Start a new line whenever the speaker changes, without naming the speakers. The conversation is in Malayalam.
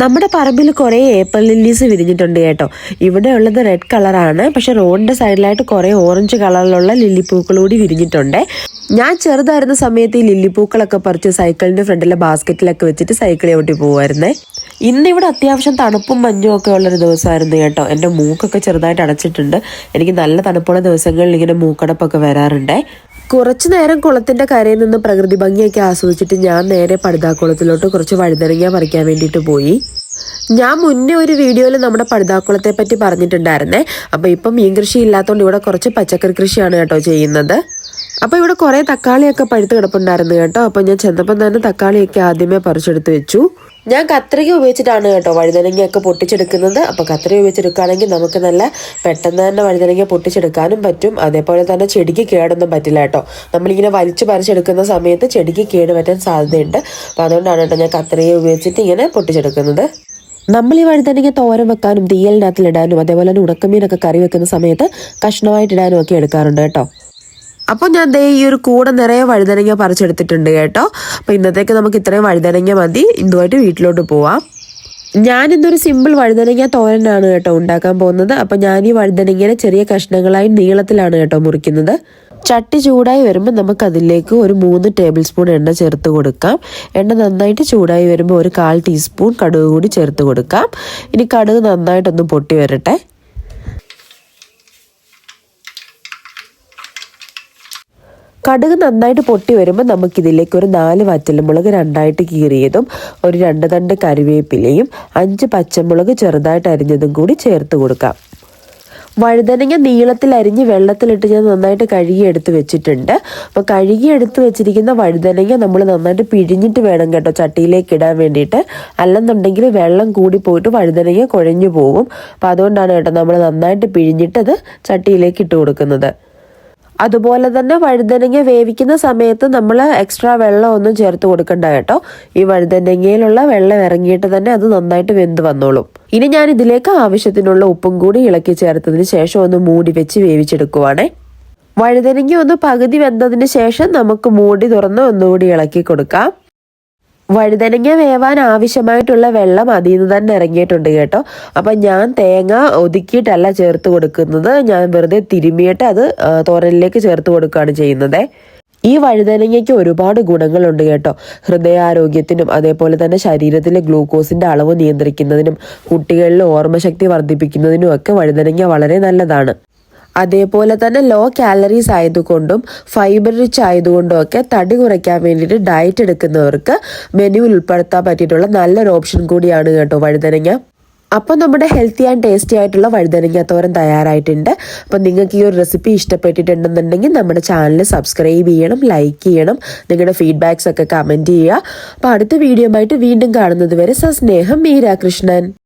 നമ്മുടെ പറമ്പിൽ കുറേ ഏപ്പിൾ ലില്ലീസ് വിരിഞ്ഞിട്ടുണ്ട് കേട്ടോ. ഇവിടെ ഉള്ളത് റെഡ് കളറാണ് പക്ഷെ റോഡിന്റെ സൈഡിലായിട്ട് കുറേ ഓറഞ്ച് കളറിലുള്ള ലില്ലിപ്പൂക്കൾ കൂടി വിരിഞ്ഞിട്ടുണ്ട്. ഞാൻ ചെറുതായിരുന്ന സമയത്ത് ഈ ലില്ലിപ്പൂക്കളൊക്കെ പറിച്ച് സൈക്കിളിന്റെ ഫ്രണ്ടിലെ ബാസ്ക്കറ്റിലൊക്കെ വെച്ചിട്ട് സൈക്കിൾ ചവിട്ടി പോകുമായിരുന്നേ ഇന്നിവിടെ അത്യാവശ്യം തണുപ്പും മഞ്ഞും ഒക്കെ ഉള്ളൊരു ദിവസമായിരുന്നു കേട്ടോ. എന്റെ മൂക്കൊക്കെ ചെറുതായിട്ട് അടച്ചിട്ടുണ്ട്. എനിക്ക് നല്ല തണുപ്പുള്ള ദിവസങ്ങളിൽ ഇങ്ങനെ മൂക്കടപ്പൊക്കെ വരാറുണ്ടേ. കുറച്ചു നേരം കുളത്തിന്റെ കരയിൽ നിന്ന് പ്രകൃതി ഭംഗിയൊക്കെ ആസ്വദിച്ചിട്ട് ഞാൻ നേരെ പടുതാക്കുളത്തിലോട്ട് കുറച്ച് വഴുതനങ്ങ പറിക്കാൻ വേണ്ടിയിട്ട് പോയി. ഞാൻ മുന്നേ ഒരു വീഡിയോയിൽ നമ്മുടെ പടുതാക്കുളത്തെ പറ്റി പറഞ്ഞിട്ടുണ്ടായിരുന്നേ. അപ്പൊ ഇപ്പം മീൻ കൃഷി ഇല്ലാത്തതുകൊണ്ട് ഇവിടെ കുറച്ച് പച്ചക്കറി കൃഷിയാണ് കേട്ടോ ചെയ്യുന്നത്. അപ്പൊ ഇവിടെ കുറേ തക്കാളിയൊക്കെ പഴുത്ത് കിടപ്പുണ്ടായിരുന്നു കേട്ടോ. അപ്പോൾ ഞാൻ ചെന്നപ്പം തന്നെ തക്കാളിയൊക്കെ ആദ്യമേ പറിച്ചെടുത്ത് വെച്ചു. ഞാൻ കത്രിക ഉപയോഗിച്ചിട്ടാണ് കേട്ടോ വഴുതനങ്ങയൊക്കെ പൊട്ടിച്ചെടുക്കുന്നത്. അപ്പോൾ കത്രിക ഉപയോഗിച്ചെടുക്കുകയാണെങ്കിൽ നമുക്ക് നല്ല പെട്ടെന്ന് തന്നെ വഴുതനങ്ങ പൊട്ടിച്ചെടുക്കാനും പറ്റും. അതേപോലെ തന്നെ ചെടിക്ക് കേടൊന്നും പറ്റില്ല കേട്ടോ. നമ്മളിങ്ങനെ വലിച്ചു പറിച്ചെടുക്കുന്ന സമയത്ത് ചെടിക്ക് കേട് പറ്റാൻ സാധ്യതയുണ്ട്. അപ്പോൾ അതുകൊണ്ടാണ് കേട്ടോ ഞാൻ കത്രിക ഉപയോഗിച്ചിട്ട് ഇങ്ങനെ പൊട്ടിച്ചെടുക്കുന്നത്. നമ്മൾ ഈ വഴുതനങ്ങ തോരൻ വെക്കാനും തീയലിനകത്തിലിടാനും അതേപോലെ തന്നെ ഉണക്കമീനൊക്കെ കറി വെക്കുന്ന സമയത്ത് കഷ്ണമായിട്ടിടാനും ഒക്കെ എടുക്കാറുണ്ട് കേട്ടോ. അപ്പോൾ ഞാൻ ദേ ഈ ഒരു കൂടെ നിറയെ വഴുതനങ്ങ പറിച്ചെടുത്തിട്ടുണ്ട് കേട്ടോ. അപ്പോൾ ഇന്നത്തേക്ക് നമുക്ക് ഇത്രയും വഴുതനങ്ങ മതി. ഇതുമായിട്ട് വീട്ടിലോട്ട് പോവാം. ഞാൻ ഇന്നൊരു സിമ്പിൾ വഴുതനങ്ങ തോരനാണ് കേട്ടോ ഉണ്ടാക്കാൻ പോകുന്നത്. അപ്പം ഞാൻ ഈ വഴുതനങ്ങനെ ചെറിയ കഷ്ണങ്ങളായി നീളത്തിലാണ് കേട്ടോ മുറിക്കുന്നത്. ചട്ടി ചൂടായി വരുമ്പോൾ നമുക്ക് അതിലേക്ക് ഒരു മൂന്ന് ടേബിൾ സ്പൂൺ എണ്ണ ചേർത്ത് കൊടുക്കാം. എണ്ണ നന്നായിട്ട് ചൂടായി വരുമ്പോൾ ഒരു കാൽ ടീസ്പൂൺ കടുക് കൂടി ചേർത്ത് കൊടുക്കാം. ഇനി കടുക് നന്നായിട്ടൊന്ന് പൊട്ടി വരട്ടെ. കടുക് നന്നായിട്ട് പൊട്ടി വരുമ്പോൾ നമുക്കിതിലേക്ക് ഒരു നാല് വറ്റൽമുളക് രണ്ടായിട്ട് കീറിയതും ഒരു രണ്ട് തണ്ട് കറിവേപ്പിലയും അഞ്ച് പച്ചമുളക് ചെറുതായിട്ട് അരിഞ്ഞതും കൂടി ചേർത്ത് കൊടുക്കാം. വഴുതനങ്ങ നീളത്തിൽ അരിഞ്ഞ് വെള്ളത്തിലിട്ട് ഞാൻ നന്നായിട്ട് കഴുകി എടുത്ത് വെച്ചിട്ടുണ്ട്. അപ്പോൾ കഴുകി എടുത്ത് വെച്ചിരിക്കുന്ന വഴുതനങ്ങ നമ്മൾ നന്നായിട്ട് പിഴിഞ്ഞിട്ട് വേണം കേട്ടോ ചട്ടിയിലേക്ക് ഇടാൻ വേണ്ടിയിട്ട്. അല്ലെന്നുണ്ടെങ്കിൽ വെള്ളം കൂടി പോയിട്ട് വഴുതനങ്ങ കുഴഞ്ഞു പോകും അപ്പോൾ അതുകൊണ്ടാണ് കേട്ടോ നമ്മൾ നന്നായിട്ട് പിഴിഞ്ഞിട്ടത് ചട്ടിയിലേക്ക് ഇട്ട് കൊടുക്കുന്നത്. അതുപോലെ തന്നെ വഴുതനങ്ങ വേവിക്കുന്ന സമയത്ത് നമ്മൾ എക്സ്ട്രാ വെള്ളം ഒന്നും ചേർത്ത് കൊടുക്കണ്ട കേട്ടോ. ഈ വഴുതനങ്ങയിലുള്ള വെള്ളം ഇറങ്ങിയിട്ട് തന്നെ അത് നന്നായിട്ട് വെന്ത് വന്നോളും. ഇനി ഞാൻ ഇതിലേക്ക് ആവശ്യത്തിനുള്ള ഉപ്പും കൂടി ഇളക്കി ചേർത്തതിന് ശേഷം ഒന്ന് മൂടി വെച്ച് വേവിച്ചെടുക്കുവാണേ. വഴുതനങ്ങ ഒന്ന് പകുതി വെന്തതിന് ശേഷം നമുക്ക് മൂടി തുറന്ന് ഒന്നുകൂടി ഇളക്കി കൊടുക്കാം. വഴുതനങ്ങ വേവാൻ ആവശ്യമായിട്ടുള്ള വെള്ളം അതിൽ നിന്ന് തന്നെ ഇറങ്ങിയിട്ടുണ്ട് കേട്ടോ. അപ്പം ഞാൻ തേങ്ങ ഒതുക്കിയിട്ടല്ല ചേർത്ത് കൊടുക്കുന്നത്. ഞാൻ വെറുതെ തിരുമിയിട്ട് അത് തോരനിലേക്ക് ചേർത്ത് കൊടുക്കുകയാണ് ചെയ്യുന്നത്. ഈ വഴുതനങ്ങയ്ക്ക് ഒരുപാട് ഗുണങ്ങളുണ്ട് കേട്ടോ. ഹൃദയാരോഗ്യത്തിനും അതേപോലെ തന്നെ ശരീരത്തിലെ ഗ്ലൂക്കോസിന്റെ അളവ് നിയന്ത്രിക്കുന്നതിനും കുട്ടികളിൽ ഓർമ്മശക്തി വർദ്ധിപ്പിക്കുന്നതിനും ഒക്കെ വഴുതനങ്ങ വളരെ നല്ലതാണ്. അതേപോലെ തന്നെ ലോ കാലറീസ് ആയതുകൊണ്ടും ഫൈബർ റിച്ച് ആയതുകൊണ്ടും ഒക്കെ തടി കുറയ്ക്കാൻ വേണ്ടിയിട്ട് ഡയറ്റ് എടുക്കുന്നവർക്ക് മെനുവിൽ ഉൾപ്പെടുത്താൻ പറ്റിയിട്ടുള്ള നല്ലൊരു ഓപ്ഷൻ കൂടിയാണ് കേട്ടോ വഴുതനങ്ങ. അപ്പോൾ നമ്മുടെ ഹെൽത്തി ആൻഡ് ടേസ്റ്റി ആയിട്ടുള്ള വഴുതനങ്ങ തോരൻ തയ്യാറായിട്ടുണ്ട്. അപ്പോൾ നിങ്ങൾക്ക് ഈ ഒരു റെസിപ്പി ഇഷ്ടപ്പെട്ടിട്ടുണ്ടെന്നുണ്ടെങ്കിൽ നമ്മുടെ ചാനൽ സബ്സ്ക്രൈബ് ചെയ്യണം ലൈക്ക് ചെയ്യണം നിങ്ങളുടെ ഫീഡ്ബാക്സ് ഒക്കെ കമന്റ് ചെയ്യുക. അപ്പോൾ അടുത്ത വീഡിയോ ആയിട്ട് വീണ്ടും കാണുന്നത് വരെ സസ്നേഹം മീര കൃഷ്ണൻ.